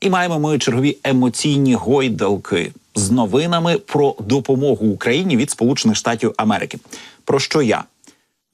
І маємо ми чергові емоційні гойдалки з новинами про допомогу Україні від Сполучених Штатів Америки. Про що я?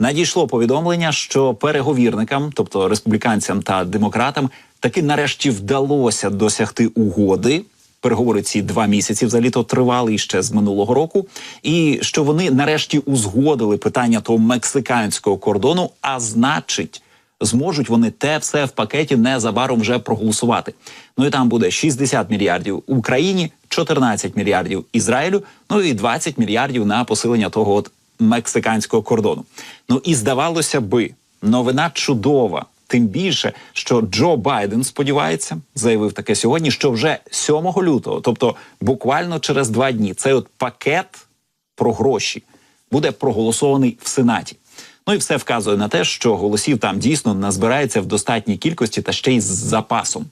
Надійшло повідомлення, що переговірникам, тобто республіканцям та демократам, таки нарешті вдалося досягти угоди. Переговори ці два місяці взагалі то тривали ще з минулого року, і що вони нарешті узгодили питання того мексиканського кордону, а значить. Зможуть вони те все в пакеті незабаром вже проголосувати. Ну і там буде 60 мільярдів Україні, 14 мільярдів Ізраїлю, ну і 20 мільярдів на посилення того от мексиканського кордону. Ну і здавалося би, новина чудова. Тим більше, що Джо Байден сподівається, заявив таке сьогодні, що вже 7 лютого, тобто буквально через два дні, цей от пакет про гроші буде проголосований в Сенаті. Ну і все вказує на те, що голосів там дійсно назбирається в достатній кількості та ще й з запасом.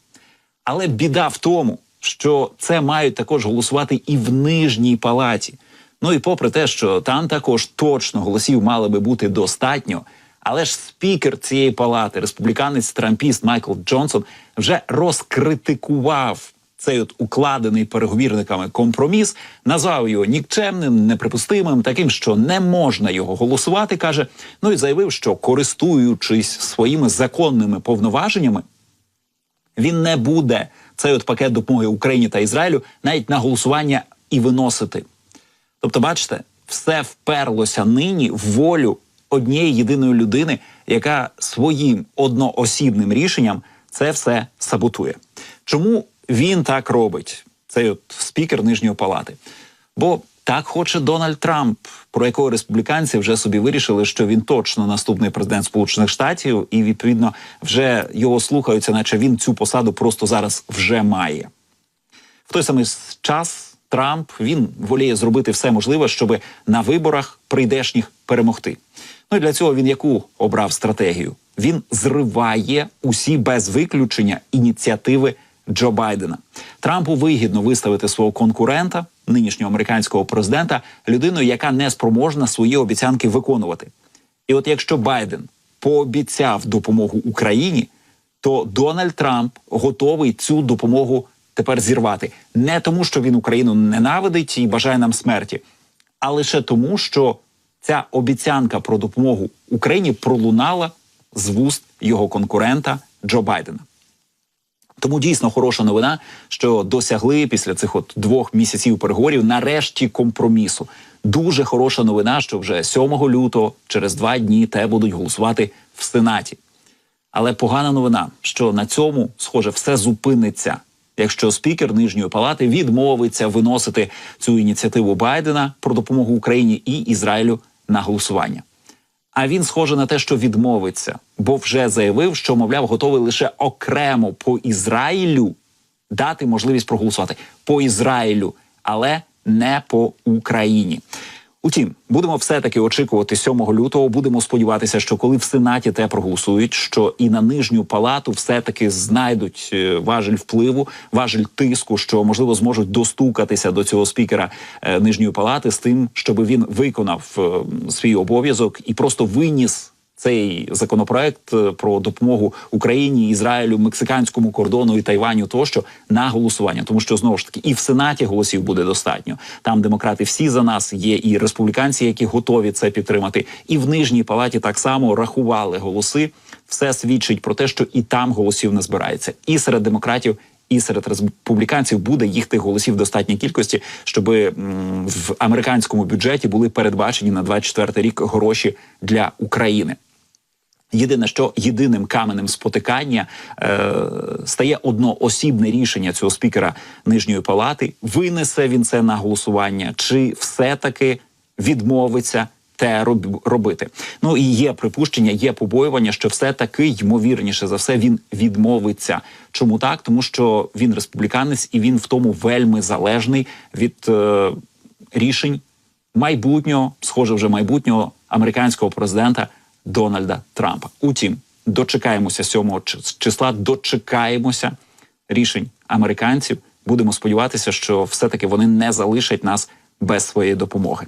Але біда в тому, що це мають також голосувати і в нижній палаті. Ну і попри те, що там також точно голосів мали би бути достатньо. Але ж спікер цієї палати, республіканець трампіст Майкл Джонсон, вже розкритикував цей от укладений переговірниками компроміс, назвав його нікчемним, неприпустимим, таким, що не можна його голосувати. каже. Ну і заявив, що користуючись своїми законними повноваженнями, він не буде цей от пакет допомоги Україні та Ізраїлю навіть на голосування і виносити. Тобто, бачите, все вперлося нині в волю однієї єдиної людини, яка своїм одноосібним рішенням це все саботує. Чому він так робить? Цей от спікер нижньої палати. Бо так хоче Дональд Трамп, про якого республіканці вже собі вирішили, що він точно наступний президент Сполучених Штатів, і відповідно вже його слухаються, наче він цю посаду просто зараз вже має. В той самий час Трамп він воліє зробити все можливе, щоб на виборах прийдешніх перемогти. Ну і для цього він яку обрав стратегію? Він зриває усі без виключення ініціативи Джо Байдена. Трампу вигідно виставити свого конкурента, нинішнього американського президента, людиною, яка не спроможна свої обіцянки виконувати. І от якщо Байден пообіцяв допомогу Україні, то Дональд Трамп готовий цю допомогу тепер зірвати не тому, що він Україну ненавидить і бажає нам смерті, а лише тому, що ця обіцянка про допомогу Україні пролунала з вуст його конкурента Джо Байдена. Тому дійсно хороша новина, що досягли після цих от двох місяців переговорів нарешті компромісу. Дуже хороша новина, що вже 7 лютого, через два дні, те будуть голосувати в Сенаті. Але погана новина, що на цьому, схоже, все зупиниться, якщо спікер нижньої палати відмовиться виносити цю ініціативу Байдена про допомогу Україні і Ізраїлю на голосування. А він схоже на те, що відмовиться, бо вже заявив, що мовляв готовий лише окремо по Ізраїлю дати можливість проголосувати по Ізраїлю, але не по Україні. Утім, будемо все-таки очікувати 7 лютого. Будемо сподіватися, що коли в сенаті те проголосують, що і на нижню палату все-таки знайдуть е, важель впливу, важель тиску, що можливо зможуть достукатися до цього спікера е, нижньої палати з тим, щоб він виконав е, свій обов'язок і просто виніс. Цей законопроект е, про допомогу Україні, Ізраїлю, мексиканському кордону і Тайваню тощо на голосування, тому що знову ж таки і в сенаті голосів буде достатньо. Там демократи всі за нас є, і республіканці, які готові це підтримати, і в нижній палаті так само рахували голоси. Все свідчить про те, що і там голосів не збирається, і серед демократів. І серед республіканців буде їх тих голосів в достатній кількості, щоб в американському бюджеті були передбачені на 24 рік гроші для України. Єдине, що єдиним каменем спотикання е, стає одноосібне рішення цього спікера нижньої палати. Винесе він це на голосування, чи все-таки відмовиться те робити? Ну і є припущення, є побоювання, що все таки ймовірніше за все він відмовиться. Чому так? Тому що він республіканець і він в тому вельми залежний від е, рішень майбутнього, схоже, вже майбутнього американського президента. Дональда Трампа. Утім, дочекаємося 7 числа, дочекаємося рішень американців. Будемо сподіватися, що все таки вони не залишать нас без своєї допомоги.